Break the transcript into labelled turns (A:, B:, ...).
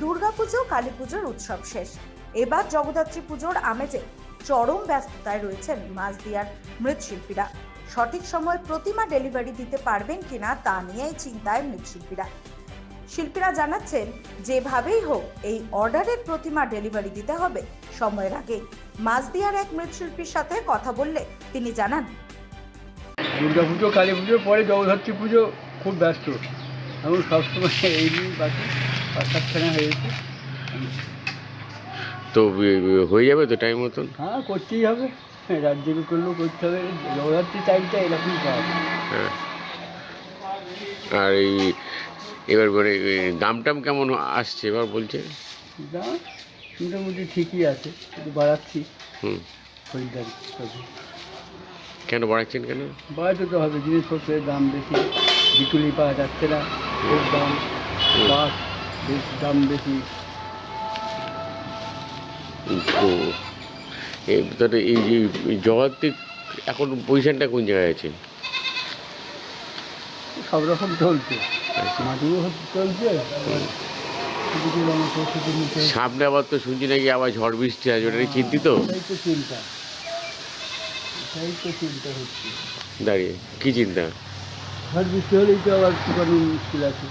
A: দুর্গাপুজো কালী পুজোর উৎসব শেষ। এবার জগদ্ধাত্রী পুজোর আমেজে চরম ব্যস্ততায় রয়েছেন মাছদিয়ার মৃৎশিল্পীরা। সঠিক সময় প্রতিমা ডেলিভারি দিতে পারবেন কিনা তা নিয়েই চিন্তায় মৃৎশিল্পীরা। শিল্পীরা জানাচ্ছেন, যেভাবেই হোক, এই অর্ডারের প্রতিমা ডেলিভারি দিতে হবে। সময়ের আগেই মাছদিয়ার এক মৃৎশিল্পীর সাথে কথা বললে তিনি জানান
B: দুর্গা পুজো কালী পুজো পরে জগদ্ধাত্রী পুজো খুব ব্যস্ত। এখন সবসময় এই নিয়ে বাকি। পাঁচ সাতখানা হয়েছে
C: তো হয়ে যাবে তো টাইম মতন?
B: হ্যাঁ করতেই হবে। রাজ্যকে করলেও করতে হবে। জগদ্ধাত্রী টাইমটা এরকমই পাওয়া
C: হ্যাঁ। আর এই এবার মানে এ, দাম টাম কেমন আসছে এবার বলছে?
B: না মোটামুটি ঠিকই আছে। একটু বাড়াচ্ছি।
C: হুম।
B: খরিদ্দার
C: কেন বাড়াচ্ছেন কেন?
B: বাড়াতে তো হবে। জিনিসপত্রের দাম বেশি। বিকুলি পাওয়া যাচ্ছে না। দাম। বাস। বেশ দাম বেশি।
C: তো তাহলে এই যে জগত্তি এখন পজিশনটা কোন জায়গায় আছে?
B: সব রকম চলছে। মাটিও চলছে।
C: সামনে আবার তো শুনছি নাকি আবার ঝড় বৃষ্টি আছে ওটা নিয়ে চিন্তিত?
B: চিন্তা। চিন্তা হচ্ছে।
C: দাঁড়িয়ে কি চিন্তা?
B: ঝড় বৃষ্টি হলেই তো আবার মুশকিল আছে।